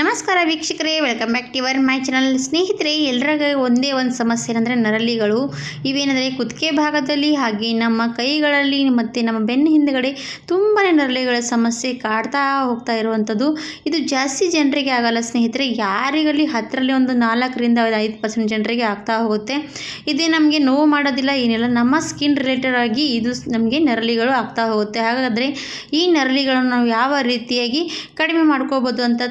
ನಮಸ್ಕಾರ ವೀಕ್ಷಕರೇ welcome back to your my channel ಸ್ನೇಹಿತರೆ ಎಲ್ಲರಾಗ ಒಂದೇ ಒಂದು ಸಮಸ್ಯೆ ಏನಂದರೆ ನರಳಿಗಳು. ಇವೇನೆಂದರೆ ಕುತ್ತಿಗೆ ಭಾಗದಲ್ಲಿ ಹಾಗೆ ನಮ್ಮ ಕೈಗಳಲ್ಲಿ ಮತ್ತು ನಮ್ಮ ಬೆನ್ನ ಹಿಂದುಗಡೆ ತುಂಬಾ ನರಳಿಗಳ ಸಮಸ್ಯೆ ಕಾಡ್ತಾ ಹೋಗ್ತಾ ಇರುವಂಥದ್ದು ಇದು ಜಾಸ್ತಿ ಜನರಿಗೆ ಆಗಲ್ಲ ಸ್ನೇಹಿತರೆ. ಯಾರಿಗಲ್ಲಿ ಹತ್ತರಲ್ಲಿ ಒಂದು ನಾಲ್ಕರಿಂದ ಐದು ಪರ್ಸೆಂಟ್ ಜನರಿಗೆ ಆಗ್ತಾ ಹೋಗುತ್ತೆ. ಇದೇ ನಮಗೆ ನೋವು ಮಾಡೋದಿಲ್ಲ, ಏನಿಲ್ಲ. ನಮ್ಮ ಸ್ಕಿನ್ ರಿಲೇಟೆಡ್ ಆಗಿ ಇದು ನಮಗೆ ನರಳಿಗಳು ಆಗ್ತಾ ಹೋಗುತ್ತೆ. ಹಾಗಾದರೆ ಈ ನರಳಿಗಳನ್ನು ನಾವು ಯಾವ ರೀತಿಯಾಗಿ ಕಡಿಮೆ ಮಾಡ್ಕೋಬೋದು ಅಂತ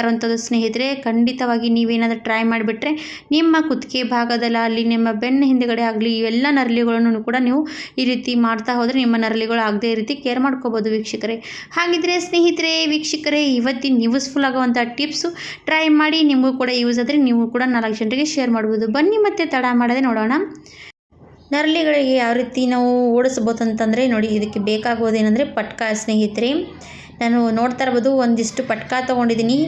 ಇರುವಂಥದ್ದು ಸ್ನೇಹಿತರೆ, ಖಂಡಿತವಾಗಿ ನೀವೇನಾದರೂ ಟ್ರೈ ಮಾಡಿಬಿಟ್ರೆ ನಿಮ್ಮ ಕುತ್ತಿಗೆ ಭಾಗದಲ್ಲಿ ಆಗಲಿ ನಿಮ್ಮ ಬೆನ್ನ ಹಿಂದೆಗಡೆ ಆಗಲಿ, ಇವೆಲ್ಲ ನರಳಿಗಳನ್ನು ಕೂಡ ನೀವು ಈ ರೀತಿ ಮಾಡ್ತಾ ಹೋದರೆ ನಿಮ್ಮ ನರಳಿಗಳು ಆಗದೇ ರೀತಿ ಕೇರ್ ಮಾಡ್ಕೋಬೋದು ವೀಕ್ಷಕರೇ. ಹಾಗಿದ್ರೆ ಸ್ನೇಹಿತರೆ, ವೀಕ್ಷಕರೇ, ಇವತ್ತಿನ ಯೂಸ್ಫುಲ್ ಆಗುವಂಥ ಟಿಪ್ಸು ಟ್ರೈ ಮಾಡಿ, ನಿಮಗೂ ಕೂಡ ಯೂಸ್ ಆದರೆ ನೀವು ಕೂಡ ನಾಲ್ಕು ಜನರಿಗೆ ಶೇರ್ ಮಾಡ್ಬೋದು. ಬನ್ನಿ ಮತ್ತೆ ತಡ ಮಾಡದೆ ನೋಡೋಣ. ನರಳಿಗಳಿಗೆ ಯಾವ ರೀತಿ ನಾವು ಓಡಿಸ್ಬೋದು ಅಂತಂದರೆ ನೋಡಿ, ಇದಕ್ಕೆ ಬೇಕಾಗೋದೇನೆಂದರೆ ಪಟ್ಕ ಸ್ನೇಹಿತರೆ. ನಾನು ನೋಡ್ತಾ ಇರ್ಬೋದು, ಒಂದಿಷ್ಟು ಪಟ್ಕ ತೊಗೊಂಡಿದ್ದೀನಿ.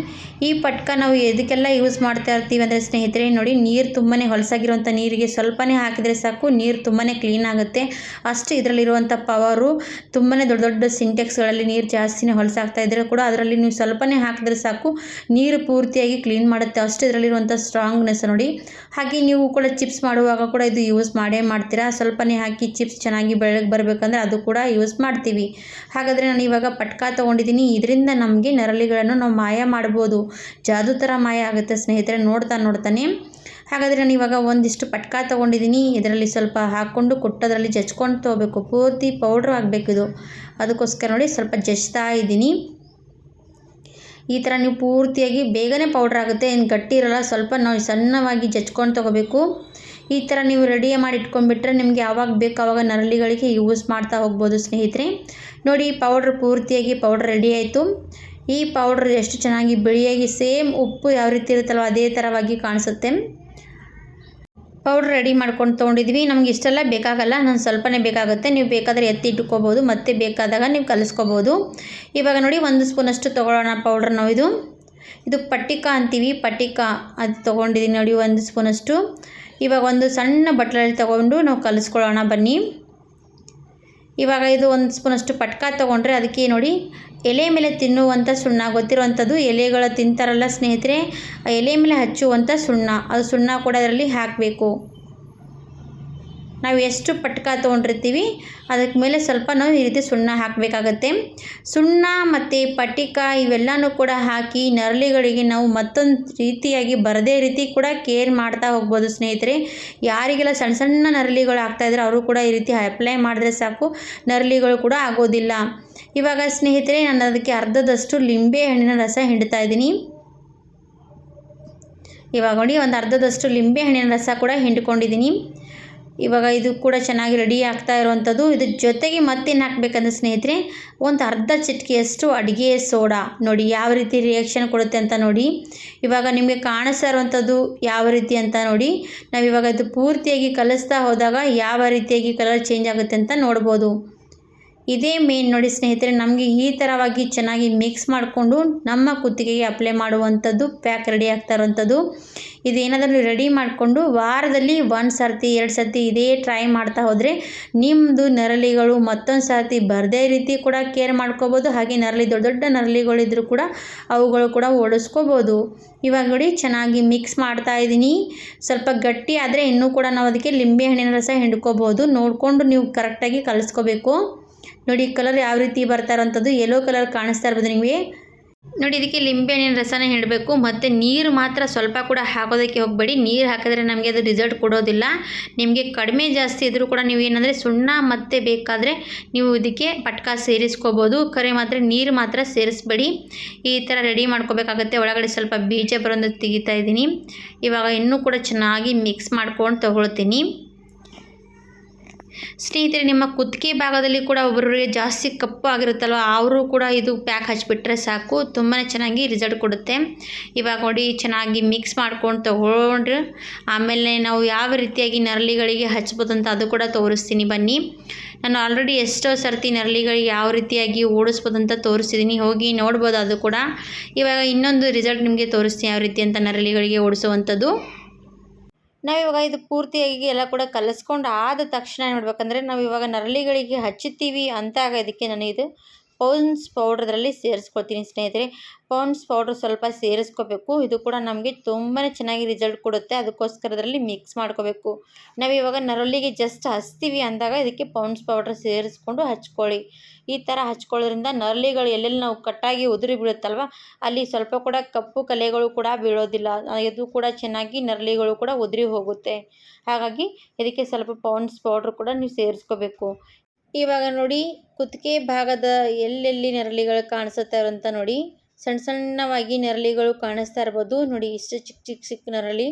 ಈ ಪಟ್ಕ ನಾವು ಎದಕ್ಕೆಲ್ಲ ಯೂಸ್ ಮಾಡ್ತಾ ಇರ್ತೀವಿ ಅಂದರೆ ಸ್ನೇಹಿತರೆ, ನೋಡಿ ನೀರು ತುಂಬಾ ಹೊಲಸಾಗಿರುವಂಥ ನೀರಿಗೆ ಸ್ವಲ್ಪನೇ ಹಾಕಿದರೆ ಸಾಕು, ನೀರು ತುಂಬಾ ಕ್ಲೀನ್ ಆಗುತ್ತೆ. ಅಷ್ಟು ಇದರಲ್ಲಿರುವಂಥ ಪವರು ತುಂಬಾ ದೊಡ್ಡ ದೊಡ್ಡ ಸಿಂಟೆಕ್ಸ್ಗಳಲ್ಲಿ ನೀರು ಜಾಸ್ತಿನೇ ಹೊಲಸಾಗ್ತಾ ಇದ್ದರೆ ಕೂಡ ಅದರಲ್ಲಿ ನೀವು ಸ್ವಲ್ಪನೇ ಹಾಕಿದ್ರೆ ಸಾಕು, ನೀರು ಪೂರ್ತಿಯಾಗಿ ಕ್ಲೀನ್ ಮಾಡುತ್ತೆ. ಅಷ್ಟು ಇದರಲ್ಲಿರುವಂಥ ಸ್ಟ್ರಾಂಗ್ನೆಸ್ ನೋಡಿ. ಹಾಗೆ ನೀವು ಕೂಡ ಚಿಪ್ಸ್ ಮಾಡುವಾಗ ಕೂಡ ಇದು ಯೂಸ್ ಮಾಡೇ ಮಾಡ್ತೀರಾ? ಸ್ವಲ್ಪನೇ ಹಾಕಿ ಚಿಪ್ಸ್ ಚೆನ್ನಾಗಿ ಬೆಳಗ್ಗೆ ಬರಬೇಕಂದ್ರೆ ಅದು ಕೂಡ ಯೂಸ್ ಮಾಡ್ತೀವಿ. ಹಾಗಾದರೆ ನಾನು ಇವಾಗ ಪಟ್ಕ ತೊಗೊಂಡಿದ್ದೀನಿ ಇದರಿಂದ ನಮಗೆ ನರಳಿಗಳನ್ನು ನಾವು ಮಾಯ ಮಾಡ್ಬೋದು. ಜಾದು ಥರ ಮಾಯ ಆಗುತ್ತೆ ಸ್ನೇಹಿತರೆ. ನೋಡ್ತಾ ನೋಡ್ತಾನೆ. ಹಾಗಾದರೆ ನಾನು ಇವಾಗ ಒಂದಿಷ್ಟು ಪಟ್ಕ ತೊಗೊಂಡಿದ್ದೀನಿ ಇದರಲ್ಲಿ ಸ್ವಲ್ಪ ಹಾಕ್ಕೊಂಡು ಕೊಟ್ಟದರಲ್ಲಿ ಜಚ್ಕೊಂಡು ತೊಗೋಬೇಕು. ಪೂರ್ತಿ ಪೌಡ್ರ್ ಆಗಬೇಕು ಇದು. ಅದಕ್ಕೋಸ್ಕರ ನೋಡಿ ಸ್ವಲ್ಪ ಜಚ್ತಾ ಇದ್ದೀನಿ. ಈ ಥರ ನೀವು ಪೂರ್ತಿಯಾಗಿ ಬೇಗನೆ ಪೌಡ್ರ್ ಆಗುತ್ತೆ. ಏನು ಗಟ್ಟಿ ಇರೋಲ್ಲ. ಸ್ವಲ್ಪ ನಾವು ಸಣ್ಣವಾಗಿ ಜಚ್ಕೊಂಡು ತೊಗೋಬೇಕು. ಈ ಥರ ನೀವು ರೆಡಿ ಮಾಡಿ ಇಟ್ಕೊಂಡ್ಬಿಟ್ರೆ ನಿಮಗೆ ಯಾವಾಗ ಬೇಕು ಆವಾಗ ನರಳಿಗಳಿಗೆ ಯೂಸ್ ಮಾಡ್ತಾ ಹೋಗ್ಬೋದು ಸ್ನೇಹಿತರೆ. ನೋಡಿ ಪೌಡ್ರ್ ಪೂರ್ತಿಯಾಗಿ ಪೌಡ್ರ್ ರೆಡಿ ಆಯಿತು. ಈ ಪೌಡ್ರ್ ಎಷ್ಟು ಚೆನ್ನಾಗಿ ಬಿಳಿಯಾಗಿ ಸೇಮ್ ಉಪ್ಪು ಯಾವ ರೀತಿ ಇರುತ್ತಲ್ವ ಅದೇ ಥರವಾಗಿ ಕಾಣಿಸುತ್ತೆ. ಪೌಡ್ರ್ ರೆಡಿ ಮಾಡ್ಕೊಂಡು ತೊಗೊಂಡಿದ್ವಿ. ನಮ್ಗೆ ಇಷ್ಟೆಲ್ಲ ಬೇಕಾಗಲ್ಲ ನಾನು ಸ್ವಲ್ಪನೇ ಬೇಕಾಗುತ್ತೆ. ನೀವು ಬೇಕಾದರೆ ಎತ್ತಿ ಇಟ್ಕೋಬೋದು, ಮತ್ತೆ ಬೇಕಾದಾಗ ನೀವು ಕಲಿಸ್ಕೋಬೋದು. ಇವಾಗ ನೋಡಿ, ಒಂದು ಸ್ಪೂನಷ್ಟು ತೊಗೊಳ್ಳೋಣ ಪೌಡ್ರ್ ನಾವು ಇದು ಇದು ಪಟ್ಟಿಕ ಅಂತೀವಿ. ಪಟ್ಟಿಕ ಅದು ತೊಗೊಂಡಿದ್ದೀನಿ ನೋಡಿ, ಒಂದು ಸ್ಪೂನಷ್ಟು. ಇವಾಗ ಒಂದು ಸಣ್ಣ ಬಟ್ಲಲ್ಲಿ ತೊಗೊಂಡು ನಾವು ಕಲಿಸ್ಕೊಳ್ಳೋಣ ಬನ್ನಿ. ಇವಾಗ ಇದು ಒಂದು ಸ್ಪೂನಷ್ಟು ಪಟ್ಕ ತೊಗೊಂಡ್ರೆ ಅದಕ್ಕೆ ನೋಡಿ, ಎಲೆ ಮೇಲೆ ತಿನ್ನುವಂಥ ಸುಣ್ಣ, ಗೊತ್ತಿರುವಂಥದ್ದು ಎಲೆಗಳ ತಿಂತಾರಲ್ಲ ಸ್ನೇಹಿತರೆ ಎಲೆ ಮೇಲೆ ಹಚ್ಚುವಂಥ ಸುಣ್ಣ. ಅದು ಸುಣ್ಣ ಕೂಡ ಅದರಲ್ಲಿ ಹಾಕಬೇಕು. ನಾವು ಎಷ್ಟು ಪಟ್ಕ ತೊಗೊಂಡಿರ್ತೀವಿ, ಅದಕ್ಕೆ ಮೇಲೆ ಸ್ವಲ್ಪ ನಾವು ಈ ರೀತಿ ಸುಣ್ಣ ಹಾಕಬೇಕಾಗತ್ತೆ. ಸುಣ್ಣ ಮತ್ತು ಪಟಿಕ ಇವೆಲ್ಲನೂ ಕೂಡ ಹಾಕಿ ನರಳಿಗಳಿಗೆ ನಾವು ಮತ್ತೊಂದು ರೀತಿಯಾಗಿ ಬರದೇ ರೀತಿ ಕೂಡ ಕೇರ್ ಮಾಡ್ತಾ ಹೋಗ್ಬೋದು ಸ್ನೇಹಿತರೆ. ಯಾರಿಗೆಲ್ಲ ಸಣ್ಣ ಸಣ್ಣ ನರಳಿಗಳು ಆಗ್ತಾಯಿದ್ರೆ ಅವರು ಕೂಡ ಈ ರೀತಿ ಅಪ್ಲೈ ಮಾಡಿದ್ರೆ ಸಾಕು, ನರಳಿಗಳು ಕೂಡ ಆಗೋದಿಲ್ಲ. ಇವಾಗ ಸ್ನೇಹಿತರೆ, ನಾನು ಅದಕ್ಕೆ ಅರ್ಧದಷ್ಟು ಲಿಂಬೆ ಹಣ್ಣಿನ ರಸ ಹಿಂಡ್ತಾ ಇದ್ದೀನಿ. ಇವಾಗ ನೋಡಿ, ಒಂದು ಅರ್ಧದಷ್ಟು ಲಿಂಬೆ ಹಣ್ಣಿನ ರಸ ಕೂಡ ಹಿಂಡ್ಕೊಂಡಿದ್ದೀನಿ. ಇವಾಗ ಇದು ಕೂಡ ಚೆನ್ನಾಗಿ ರೆಡಿ ಆಗ್ತಾ ಇರುವಂಥದ್ದು. ಇದ್ರ ಜೊತೆಗೆ ಮತ್ತೇನು ಹಾಕಬೇಕಂದ್ರೆ ಸ್ನೇಹಿತರೆ, ಒಂದು ಅರ್ಧ ಚಿಟಿಕೆಯಷ್ಟು ಅಡುಗೆ ಸೋಡಾ ನೋಡಿ, ಯಾವ ರೀತಿ ರಿಯಾಕ್ಷನ್ ಕೊಡುತ್ತೆ ಅಂತ ನೋಡಿ. ಇವಾಗ ನಿಮಗೆ ಕಾಣಿಸ್ತಾ ಇರುವಂಥದ್ದು ಯಾವ ರೀತಿ ಅಂತ ನೋಡಿ. ನಾವು ಇವಾಗ ಇದು ಪೂರ್ತಿಯಾಗಿ ಕಲಿಸ್ತಾ ಹೋದಾಗ ಯಾವ ರೀತಿಯಾಗಿ ಕಲರ್ ಚೇಂಜ್ ಆಗುತ್ತೆ ಅಂತ ನೋಡ್ಬೋದು. ಇದೇ ಮೇನ್ ನೋಡಿ ಸ್ನೇಹಿತರೆ, ನಮಗೆ ಈ ಥರವಾಗಿ ಚೆನ್ನಾಗಿ ಮಿಕ್ಸ್ ಮಾಡಿಕೊಂಡು ನಮ್ಮ ಕುತ್ತಿಗೆಗೆ ಅಪ್ಲೈ ಮಾಡುವಂಥದ್ದು ಪ್ಯಾಕ್ ರೆಡಿ ಆಗ್ತಾ ಇರುವಂಥದ್ದು. ಇದೇನಾದರೂ ರೆಡಿ ಮಾಡಿಕೊಂಡು ವಾರದಲ್ಲಿ ಒಂದು ಸರ್ತಿ, ಎರಡು ಸರ್ತಿ ಇದೇ ಟ್ರೈ ಮಾಡ್ತಾ ಹೋದರೆ ನಿಮ್ಮದು ನರಳಿಗಳು ಮತ್ತೊಂದು ಸರ್ತಿ ಬರದೇ ರೀತಿ ಕೂಡ ಕೇರ್ ಮಾಡ್ಕೋಬೋದು. ಹಾಗೆ ನರಳಿ, ದೊಡ್ಡ ದೊಡ್ಡ ನರಳಿಗಳಿದ್ರೂ ಕೂಡ ಅವುಗಳು ಕೂಡ ಓಡಿಸ್ಕೋಬೋದು. ಇವಾಗ ನೋಡಿ ಚೆನ್ನಾಗಿ ಮಿಕ್ಸ್ ಮಾಡ್ತಾ ಇದ್ದೀನಿ. ಸ್ವಲ್ಪ ಗಟ್ಟಿ ಆದರೆ ಇನ್ನೂ ಕೂಡ ನಾವು ಅದಕ್ಕೆ ಲಿಂಬೆ ಹಣ್ಣಿನ ರಸ ಹಿಂಡ್ಕೋಬೋದು. ನೋಡಿಕೊಂಡು ನೀವು ಕರೆಕ್ಟಾಗಿ ಕಲಿಸ್ಕೋಬೇಕು. ನೋಡಿ ಕಲರ್ ಯಾವ ರೀತಿ ಬರ್ತಾ ಇರೋಂಥದ್ದು ಯೆಲ್ಲೋ ಕಲರ್ ಕಾಣಿಸ್ತಾ ಇರ್ಬೋದು ನಿಮಗೆ. ನೋಡಿ, ಇದಕ್ಕೆ ಲಿಂಬೆ ಹಣ್ಣಿನ ರಸನ ಹೇಳಬೇಕು. ಮತ್ತು ನೀರು ಮಾತ್ರ ಸ್ವಲ್ಪ ಕೂಡ ಹಾಕೋದಕ್ಕೆ ಹೋಗಬೇಡಿ. ನೀರು ಹಾಕಿದ್ರೆ ನಮಗೆ ಅದು ರಿಸಲ್ಟ್ ಕೊಡೋದಿಲ್ಲ. ನಿಮಗೆ ಕಡಿಮೆ ಜಾಸ್ತಿ ಇದ್ದರೂ ಕೂಡ ನೀವು ಏನಂದರೆ ಸುಣ್ಣ ಮತ್ತೆ ಬೇಕಾದರೆ ನೀವು ಇದಕ್ಕೆ ಪಟ್ಕ ಸೇರಿಸ್ಕೋಬೋದು. ಕರೆ ಮಾತ್ರ, ನೀರು ಮಾತ್ರ ಸೇರಿಸ್ಬೇಡಿ. ಈ ಥರ ರೆಡಿ ಮಾಡ್ಕೋಬೇಕಾಗತ್ತೆ. ಒಳಗಡೆ ಸ್ವಲ್ಪ ಬೀಜ ಬರೋದು ತೆಗಿತಾ ಇದ್ದೀನಿ. ಇವಾಗ ಇನ್ನೂ ಕೂಡ ಚೆನ್ನಾಗಿ ಮಿಕ್ಸ್ ಮಾಡ್ಕೊಂಡು ತೊಗೊಳ್ತೀನಿ. ಸ್ನೇಹಿತರೆ, ನಿಮ್ಮ ಕುತ್ತಿಗೆ ಭಾಗದಲ್ಲಿ ಕೂಡ ಒಬ್ಬರಿಗೆ ಜಾಸ್ತಿ ಕಪ್ಪು ಆಗಿರುತ್ತಲ್ವ, ಅವರು ಕೂಡ ಇದು ಪ್ಯಾಕ್ ಹಚ್ಚಿಬಿಟ್ರೆ ಸಾಕು. ತುಂಬಾ ಚೆನ್ನಾಗಿ ರಿಸಲ್ಟ್ ಕೊಡುತ್ತೆ. ಇವಾಗ ನೋಡಿ, ಚೆನ್ನಾಗಿ ಮಿಕ್ಸ್ ಮಾಡ್ಕೊಂಡು ತೊಗೊಂಡ್ರೆ. ಆಮೇಲೆ ನಾವು ಯಾವ ರೀತಿಯಾಗಿ ನರಳಿಗಳಿಗೆ ಹಚ್ಬೋದು ಅಂತ ಅದು ಕೂಡ ತೋರಿಸ್ತೀನಿ. ಬನ್ನಿ. ನಾನು ಆಲ್ರೆಡಿ ಎಷ್ಟೋ ಸರ್ತಿ ನರಳಿಗಳಿಗೆ ಯಾವ ರೀತಿಯಾಗಿ ಓಡಿಸ್ಬೋದು ಅಂತ ತೋರಿಸಿದ್ದೀನಿ. ಹೋಗಿ ನೋಡ್ಬೋದು ಅದು ಕೂಡ. ಇವಾಗ ಇನ್ನೊಂದು ರಿಸಲ್ಟ್ ನಿಮಗೆ ತೋರಿಸ್ತೀನಿ, ಯಾವ ರೀತಿ ಅಂತ ನರಳಿಗಳಿಗೆ ಓಡಿಸುವಂಥದ್ದು. ನಾವಿವಾಗ ಇದು ಪೂರ್ತಿಯಾಗಿ ಎಲ್ಲ ಕೂಡ ಕಲಿಸ್ಕೊಂಡು ಆದ ತಕ್ಷಣ ಏನು ಮಾಡಬೇಕಂದ್ರೆ ನಾವು ಇವಾಗ ನರಳಿಗಳಿಗೆ ಹಚ್ಚುತ್ತೀವಿ ಅಂತ ಆಗೋದಕ್ಕೆ ನಾನು ಇದು ಪೌನ್ಸ್ ಪೌಡ್ರದ್ರಲ್ಲಿ ಸೇರಿಸ್ಕೊಳ್ತೀನಿ ಸ್ನೇಹಿತರೆ. ಪೌನ್ಸ್ ಪೌಡ್ರ್ ಸ್ವಲ್ಪ ಸೇರಿಸ್ಕೋಬೇಕು. ಇದು ಕೂಡ ನಮಗೆ ತುಂಬಾ ಚೆನ್ನಾಗಿ ರಿಸಲ್ಟ್ ಕೊಡುತ್ತೆ. ಅದಕ್ಕೋಸ್ಕರ ಅದರಲ್ಲಿ ಮಿಕ್ಸ್ ಮಾಡ್ಕೋಬೇಕು. ನಾವು ಇವಾಗ ನರಳಿಗೆ ಜಸ್ಟ್ ಹಚ್ತೀವಿ ಅಂದಾಗ ಇದಕ್ಕೆ ಪೌನ್ಸ್ ಪೌಡ್ರ್ ಸೇರಿಸ್ಕೊಂಡು ಹಚ್ಕೊಳ್ಳಿ. ಈ ಥರ ಹಚ್ಕೊಳ್ಳೋದ್ರಿಂದ ನರಳಿಗಳು ಎಲ್ಲೆಲ್ಲಿ ನಾವು ಕಟ್ಟಾಗಿ ಉದುರಿ ಬೀಳುತ್ತಲ್ವ, ಅಲ್ಲಿ ಸ್ವಲ್ಪ ಕೂಡ ಕಪ್ಪು ಕಲೆಗಳು ಕೂಡ ಬೀಳೋದಿಲ್ಲ. ಇದು ಕೂಡ ಚೆನ್ನಾಗಿ ನರಳಿಗಳು ಕೂಡ ಉದುರಿ ಹೋಗುತ್ತೆ. ಹಾಗಾಗಿ ಇದಕ್ಕೆ ಸ್ವಲ್ಪ ಪೌನ್ಸ್ ಪೌಡ್ರ್ ಕೂಡ ನೀವು ಸೇರಿಸ್ಕೋಬೇಕು. ಇವಾಗ ನೋಡಿ ಕುತ್ತಿಗೆ ಭಾಗದ ಎಲ್ಲೆಲ್ಲಿ ನೆರಳಿಗಳು ಕಾಣಿಸುತ್ತೆ ಅಂತ ನೋಡಿ. ಸಣ್ಣ ಸಣ್ಣವಾಗಿ ನೆರಳಿಗಳು ಕಾಣಿಸ್ತಾ ಇರ್ಬೋದು. ನೋಡಿ ಇಷ್ಟು ಚಿಕ್ಕ ಚಿಕ್ಕ ಚಿಕ್ಕ ನರಳಿ.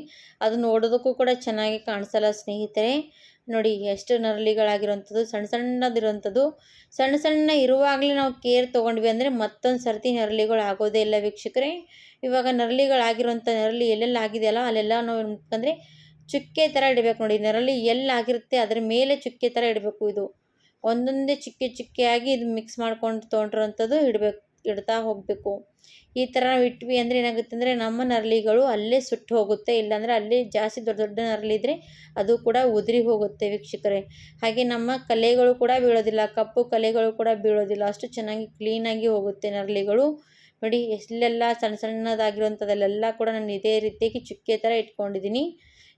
ಅದು ನೋಡೋದಕ್ಕೂ ಕೂಡ ಚೆನ್ನಾಗಿ ಕಾಣಿಸಲ್ಲ ಸ್ನೇಹಿತರೆ. ನೋಡಿ ಎಷ್ಟು ನರಳಿಗಳಾಗಿರುವಂಥದ್ದು ಸಣ್ಣ ಸಣ್ಣದಿರುವಂಥದ್ದು ಸಣ್ಣ ಸಣ್ಣ ಇರುವಾಗಲೇ ನಾವು ಕೇರ್ ತೊಗೊಂಡ್ವಿ ಅಂದರೆ ಮತ್ತೊಂದು ಸರ್ತಿ ನರಳಿಗಳು ಆಗೋದೇ ಇಲ್ಲ ವೀಕ್ಷಕರೇ. ಇವಾಗ ನರಳಿಗಳಾಗಿರೋಂಥ ನರಳಿ ಎಲ್ಲೆಲ್ಲ ಆಗಿದೆಯಲ್ಲ, ಅಲ್ಲೆಲ್ಲ ನಾವು ಅಂದರೆ ಚುಕ್ಕೆ ಥರ ಇಡಬೇಕು ನೋಡಿ. ನರಳಿ ಎಲ್ಲಾಗಿರುತ್ತೆ ಅದರ ಮೇಲೆ ಚುಕ್ಕೆ ಥರ ಇಡಬೇಕು ಇದು. ಒಂದೊಂದೇ ಚಿಕ್ಕ ಚಿಕ್ಕಿಯಾಗಿ ಇದು ಮಿಕ್ಸ್ ಮಾಡ್ಕೊಂಡು ತೊಗೊಂಡಿರೋಂಥದ್ದು ಇಡಬೇಕು, ಇಡ್ತಾ ಹೋಗಬೇಕು. ಈ ಥರ ನಾವು ಇಟ್ವಿ ಅಂದರೆ ಏನಾಗುತ್ತೆ ಅಂದರೆ ನಮ್ಮ ನರಳಿಗಳು ಅಲ್ಲೇ ಸುಟ್ಟು ಹೋಗುತ್ತೆ, ಇಲ್ಲಾಂದರೆ ಅಲ್ಲೇ ಜಾಸ್ತಿ ದೊಡ್ಡ ದೊಡ್ಡ ನರಳಿದ್ರೆ ಅದು ಕೂಡ ಉದುರಿ ಹೋಗುತ್ತೆ ವೀಕ್ಷಕರೇ. ಹಾಗೆ ನಮ್ಮ ಕಲೆಗಳು ಕೂಡ ಬೀಳೋದಿಲ್ಲ, ಕಪ್ಪು ಕಲೆಗಳು ಕೂಡ ಬೀಳೋದಿಲ್ಲ. ಅಷ್ಟು ಚೆನ್ನಾಗಿ ಕ್ಲೀನಾಗಿ ಹೋಗುತ್ತೆ ನರಳಿಗಳು. ನೋಡಿ ಎಲ್ಲೆಲ್ಲ ಸಣ್ಣ ಸಣ್ಣದಾಗಿರುವಂಥದ್ದಲ್ಲೆಲ್ಲ ಕೂಡ ನಾನು ಇದೇ ರೀತಿಯಾಗಿ ಚುಕ್ಕೆ ಥರ ಇಟ್ಕೊಂಡಿದ್ದೀನಿ.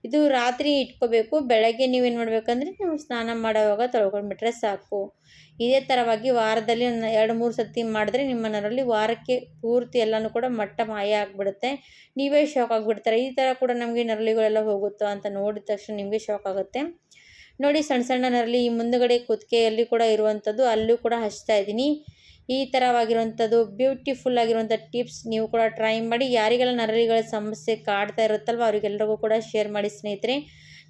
ಇದು ರಾತ್ರಿ ಇಟ್ಕೋಬೇಕು, ಬೆಳಗ್ಗೆ ನೀವೇನು ಮಾಡಬೇಕಂದ್ರೆ ನೀವು ಸ್ನಾನ ಮಾಡೋವಾಗ ತೊಳ್ಕೊಂಡ್ಬಿಟ್ರೆ ಸಾಕು. ಇದೇ ಥರವಾಗಿ ವಾರದಲ್ಲಿ ಒಂದು ಎರಡು, ಮೂರು ಸತಿ ಮಾಡಿದ್ರೆ ನಿಮ್ಮ ಮನೆಯಲ್ಲಿ ವಾರಕ್ಕೆ ಪೂರ್ತಿ ಎಲ್ಲನೂ ಕೂಡ ಮಟ್ಟ ಮಾಯ ಆಗಿಬಿಡುತ್ತೆ. ನೀವೇ ಶಾಕ್ ಆಗಿಬಿಡ್ತಾರೆ? ಈ ಥರ ಕೂಡ ನಮಗೆ ನರಳಿಗಳೆಲ್ಲ ಹೋಗುತ್ತೋ ಅಂತ ನೋಡಿದ ತಕ್ಷಣ ನಿಮಗೆ ಶಾಕ್ ಆಗುತ್ತೆ. ನೋಡಿ ಸಣ್ಣ ಸಣ್ಣ ನರಳಿ, ಈ ಮುಂದುಗಡೆ ಕುತ್ತಿಗೆಯಲ್ಲಿ ಕೂಡ ಇರುವಂಥದ್ದು ಅಲ್ಲೂ ಕೂಡ ಹಚ್ತಾ ಇದ್ದೀನಿ. ಈ ಥರವಾಗಿರುವಂಥದ್ದು ಬ್ಯೂಟಿಫುಲ್ ಆಗಿರುವಂಥ ಟಿಪ್ಸ್ ನೀವು ಕೂಡ ಟ್ರೈ ಮಾಡಿ. ಯಾರಿಗೆಲ್ಲ ನರಳಿಗಳ ಸಮಸ್ಯೆ ಕಾಡ್ತಾ ಇರುತ್ತಲ್ವ ಅವರಿಗೆಲ್ಲರಿಗೂ ಕೂಡ ಶೇರ್ ಮಾಡಿ ಸ್ನೇಹಿತರೆ.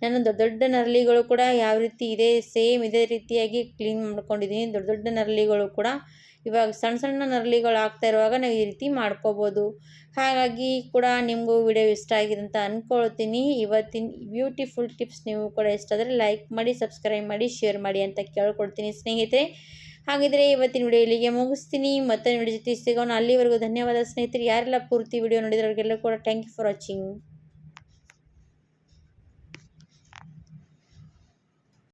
ನಾನು ದೊಡ್ಡ ದೊಡ್ಡ ನರಳಿಗಳು ಕೂಡ ಯಾವ ರೀತಿ ಇದೆ ಸೇಮ್ ಇದೇ ರೀತಿಯಾಗಿ ಕ್ಲೀನ್ ಮಾಡ್ಕೊಂಡಿದ್ದೀನಿ. ದೊಡ್ಡ ದೊಡ್ಡ ನರಳಿಗಳು ಕೂಡ ಇವಾಗ ಸಣ್ಣ ಸಣ್ಣ ನರಳಿಗಳು ಆಗ್ತಾ ಇರುವಾಗ ನಾವು ಈ ರೀತಿ ಮಾಡ್ಕೋಬೋದು. ಹಾಗಾಗಿ ಕೂಡ ನಿಮಗೂ ವಿಡಿಯೋ ಇಷ್ಟ ಆಗಿದೆ ಅಂತ ಅಂದ್ಕೊಳ್ತೀನಿ ಇವತ್ತಿನ ಬ್ಯೂಟಿಫುಲ್ ಟಿಪ್ಸ್ ನೀವು ಕೂಡ ಇಷ್ಟ ಆದರೆ ಲೈಕ್ ಮಾಡಿ ಸಬ್ಸ್ಕ್ರೈಬ್ ಮಾಡಿ ಶೇರ್ ಮಾಡಿ ಅಂತ ಕೇಳ್ಕೊಳ್ತೀನಿ ಸ್ನೇಹಿತರೆ. ಹಾಗಿದ್ರೆ ಇವತ್ತಿನ ವಿಡಿಯೋ ಇಲ್ಲಿಗೆ ಮುಗಿಸ್ತೀನಿ. ಮತ್ತೆ ನೋಡಿ ಜೊತೆ ಸಿಗೋಣ. ಅಲ್ಲಿವರೆಗೂ ಧನ್ಯವಾದ ಸ್ನೇಹಿತರು. ಯಾರೆಲ್ಲ ಪೂರ್ತಿ ವಿಡಿಯೋ ನೋಡಿದ್ರೆ ಅವ್ರಿಗೆಲ್ಲ ಕೂಡ ಥ್ಯಾಂಕ್ ಯು ಫಾರ್ ವಾಚಿಂಗ್